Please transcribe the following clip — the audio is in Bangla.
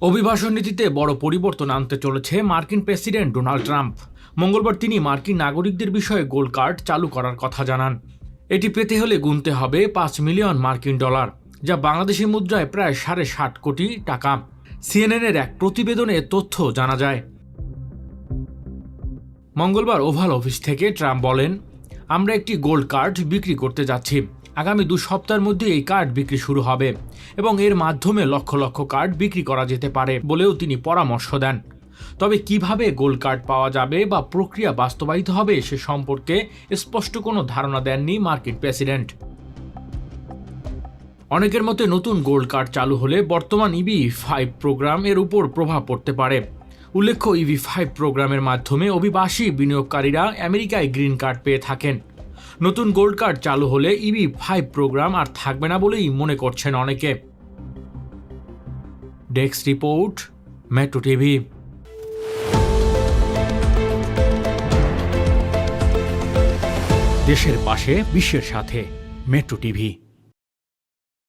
অভিবাসন নীতিতে বড় পরিবর্তন আনতে চলেছে মার্কিন প্রেসিডেন্ট ডোনাল্ড ট্রাম্প। মঙ্গলবার তিনি মার্কিন নাগরিকদের বিষয়ে গোল্ড কার্ড চালু করার কথা জানান। এটি পেতে হলে গুনতে হবে পাঁচ মিলিয়ন মার্কিন ডলার, যা বাংলাদেশি মুদ্রায় প্রায় সাড়ে ষাট কোটি টাকা। সিএনএনের এক প্রতিবেদনে তথ্য জানা যায়। মঙ্গলবার ওভাল অফিস থেকে ট্রাম্প বলেন, আমরা একটি গোল্ড কার্ড বিক্রি করতে যাচ্ছি। আগামী দু সপ্তাহের মধ্যে এই কার্ড বিক্রি শুরু হবে এবং এর মাধ্যমে লক্ষ লক্ষ কার্ড বিক্রি করা যেতে পারে বলেও তিনি পরামর্শ দেন। তবে কীভাবে গোল্ড কার্ড পাওয়া যাবে বা প্রক্রিয়া বাস্তবায়িত হবে সে সম্পর্কে স্পষ্ট কোনো ধারণা দেননি মার্কিন প্রেসিডেন্ট। অনেকের মতে নতুন গোল্ড কার্ড চালু হলে বর্তমান ইবি ফাইভ প্রোগ্রাম এর উপর প্রভাব পড়তে পারে। উল্লেখ্য, ইভি ফাইভ প্রোগ্রামের মাধ্যমে অভিবাসী বিনিয়োগকারীরা আমেরিকায় গ্রিন কার্ড পেয়ে থাকেন। নতুন গোল্ড কার্ড চালু হলে ইবি ফাইভ প্রোগ্রাম আর থাকবে না বলেই মনে করছেন অনেকে। ডেস্ক রিপোর্ট মেট্রো টিভি দেশের পাশে, বিশ্বের সাথে মেট্রো টিভি